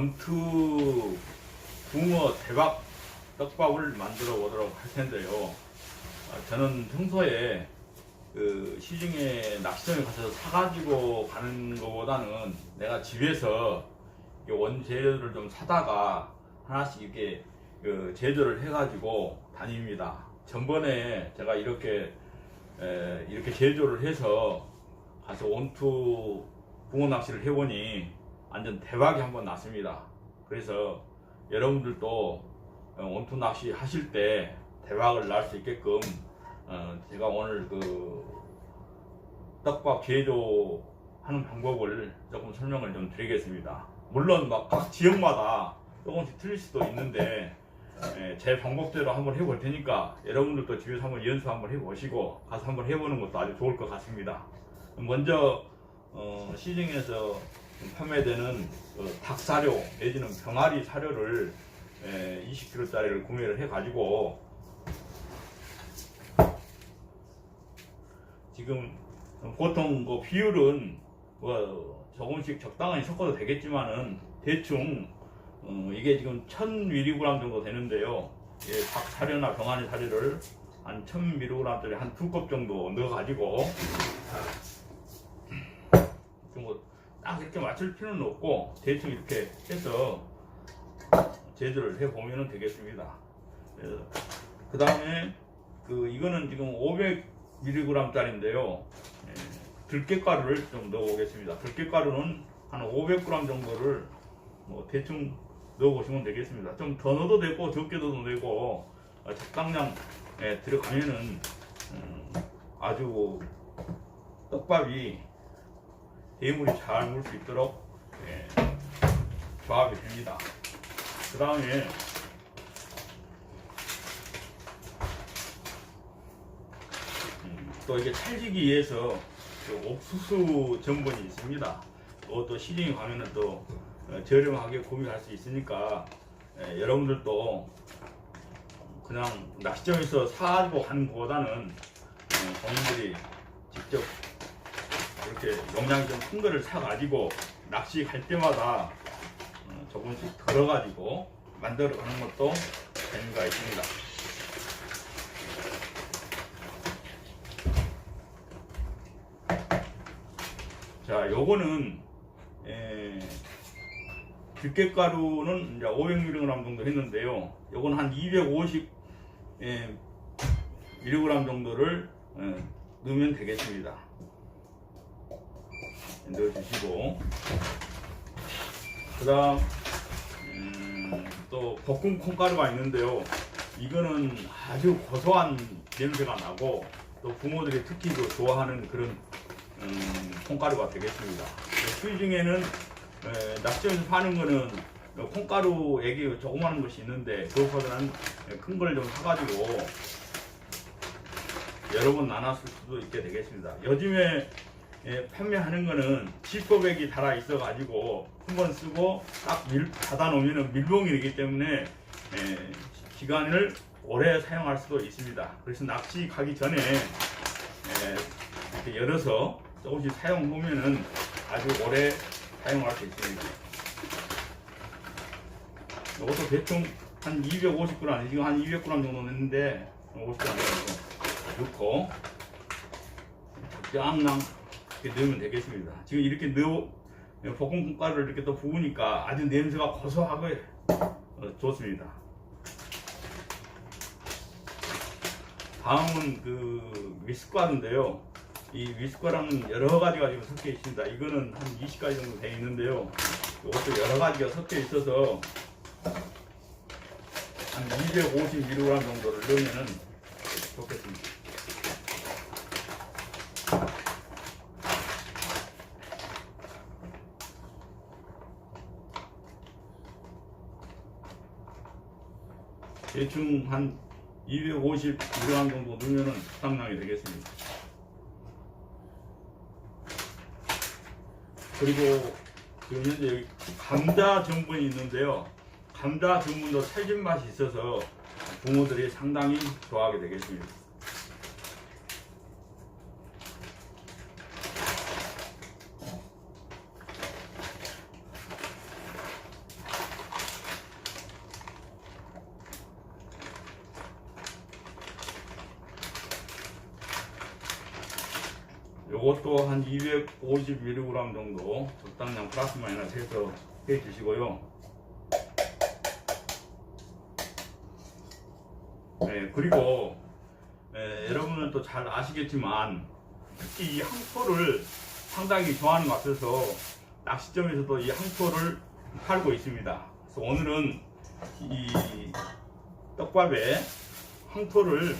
원투 붕어 대박 떡밥을 만들어 보도록 할 텐데요. 아, 저는 평소에 그 시중에 낚시점에 가서 사가지고 가는 것보다는 내가 집에서 이 원재료를 좀 사다가 하나씩 이렇게 그 제조를 해가지고 다닙니다. 전번에 제가 이렇게 에, 이렇게 제조를 해서 가서 원투 붕어 낚시를 해보니 완전 대박이 한번 났습니다. 그래서 여러분들도 어, 원투 낚시 하실 때 대박을 날 수 있게끔 어, 제가 오늘 그 떡밥 제조하는 방법을 조금 설명을 좀 드리겠습니다. 물론 막 각 지역마다 조금씩 틀릴 수도 있는데 예, 제 방법대로 한번 해볼 테니까 여러분들도 집에서 한번 연습 한번 해보시고 가서 한번 해보는 것도 아주 좋을 것 같습니다. 먼저 어, 시중에서 판매되는 그 닭사료 내지는 병아리 사료를 예, 20kg짜리를 구매를 해가지고 지금 보통 그 비율은 뭐 조금씩 적당히 섞어도 되겠지만은 대충 어, 이게 지금 1000mg 정도 되는데요. 예, 닭 사료나 병아리 사료를 한 1000mg짜리 한 두 컵 정도 넣어가지고 뭐 딱 이렇게 맞출 필요는 없고 대충 이렇게 해서 제조를 해 보면 되겠습니다. 그 다음에 그 이거는 지금 500mg짜리인데요. 예, 들깨가루를 좀 넣어보겠습니다. 들깨가루는 한 500g 정도를 뭐 대충 넣어보시면 되겠습니다. 좀 더 넣어도 되고 적게 넣어도 되고 어, 적당량 예, 들어가면은 음, 아주 떡밥이 대물이 잘 물 수 있도록 예, 조합이 됩니다. 그 다음에 음, 또 이게 찰지기 위해서 그 옥수수 전분이 있습니다. 그것도 시중에 가면은 또 어, 저렴하게 구매할 수 있으니까 예, 여러분들도 그냥 낚시점에서 사가지고 가는 것보다는 어, 본인들이 직접 이렇게 용량이 좀 큰 거를 사가지고 낚시 갈 때마다 어, 조금씩 덜어가지고 만들어 가는 것도 재미가 있습니다. 자, 요거는 에, 들깨가루는 이제 500mg 정도 했는데요. 요건 한 250 에, mg 정도를 에, 넣으면 되겠습니다. 넣어주시고. 그 다음 음, 또 볶음 콩가루가 있는데요. 이거는 아주 고소한 냄새가 나고 또 부모들이 특히 그 좋아하는 그런 음, 콩가루가 되겠습니다. 시중에는 에, 낚시점에서 파는 거는 콩가루 액이 조그마한 것이 있는데 그것보다는 큰 걸 좀 사가지고 여러 번 나눴을 수도 있게 되겠습니다. 요즘에 예, 판매하는 거는 지퍼백이 달아 있어 가지고 한 번 쓰고 딱 밀, 닫아 놓으면 밀봉이 되기 때문에 예, 기간을 오래 사용할 수도 있습니다. 그래서 낚시 가기 전에 예, 이렇게 열어서 조금씩 사용 보면은 아주 오래 사용할 수 있습니다. 이것도 대충 한 250g, 지금 한 200g 정도 넣는데 50g 정도 넣고 적당량 이렇게 넣으면 되겠습니다. 지금 이렇게 넣어 볶음 가루를 이렇게 또 부으니까 아주 냄새가 고소하고 어, 좋습니다. 다음은 그 미숫가루인데요. 이 미숫가루는 여러 가지가 지금 섞여 있습니다. 이거는 한 20가지 정도 되어 있는데요. 이것도 여러 가지가 섞여 있어서 한 250mg 정도를 넣으면 좋겠습니다. 대충 한 250g 정도 넣으면 식당량이 되겠습니다. 그리고 지금 현재 여기 감자 전분이 있는데요. 감자 전분도 찰진 맛이 있어서 붕어들이 상당히 좋아하게 되겠습니다. 요것도 한 250mg 정도 적당량 플러스 마이너스 해서 해 주시고요. 네, 그리고 에, 여러분은 또 잘 아시겠지만 특히 이 항토를 상당히 좋아하는 것 같아서 낚시점에서도 이 항토를 팔고 있습니다. 그래서 오늘은 이 떡밥에 항토를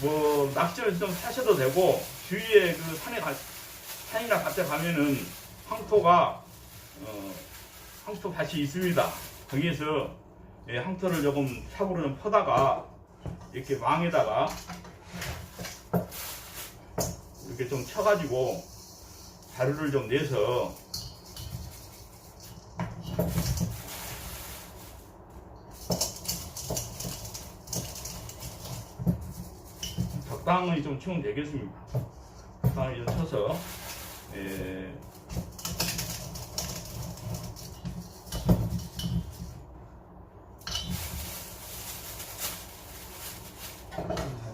뭐 낚시점에서 좀 사셔도 되고 주위에 그 산에 가, 산이나 밭에 가면은 항토가 어, 항토 밭이 있습니다. 거기에서 예, 항토를 조금 삽으로 좀 퍼다가 이렇게 망에다가 이렇게 좀 쳐가지고 자루를 좀 내서 적당히 좀 치면 되겠습니다. 적당히 좀 쳐서 예,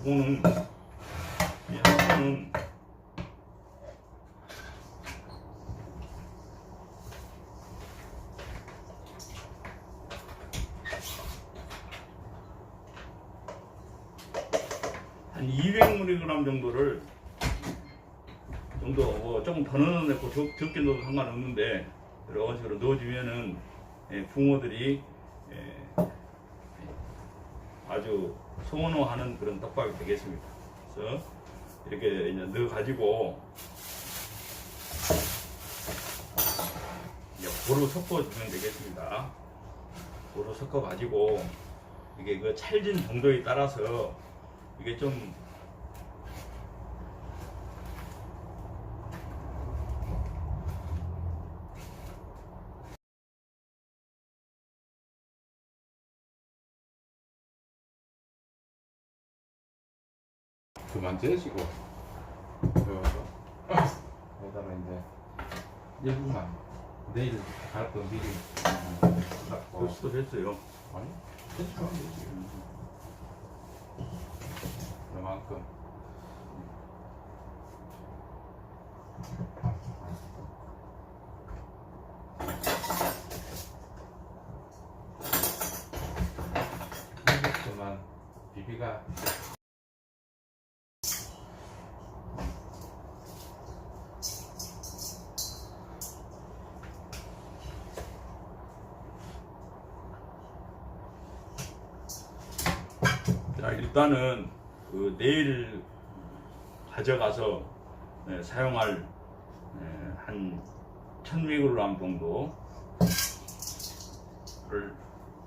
이거는 이 한번은 한 200mg 정도를 정도 뭐 조금 더 넣어놓고 적, 적게 넣어도 상관없는데 이런 식으로 넣어주면은 예, 붕어들이 예, 아주 소원호하는 그런 떡밥이 되겠습니다. 그래서 이렇게 이제 넣어 가지고 이제 고루 섞어 주면 되겠습니다. 고루 섞어 가지고 이게 그 찰진 정도에 따라서 이게 좀 그만 재시고. 그 거기다가 이제 일부만 내일 갈거 미리 갖고 벌써 됐어요. 아니 되지 그만큼. 이것만. 비비가. 자 일단은 그 내일 가져가서 예, 사용할 예, 한 1000mg 정도를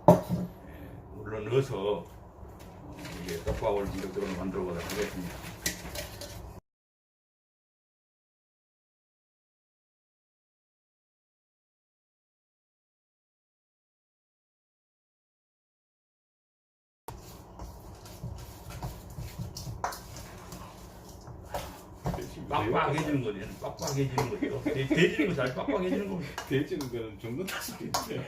예, 물러 넣어서 어, 이게 떡밥을 본격적으로 만들어 보도록 하겠습니다. 빡빡해지는 거지. 빡빡해지는 거죠. 돼- 돼지는 거잘 빡빡해지는 겁니다. 돼지는 거는 죽는다 소리인데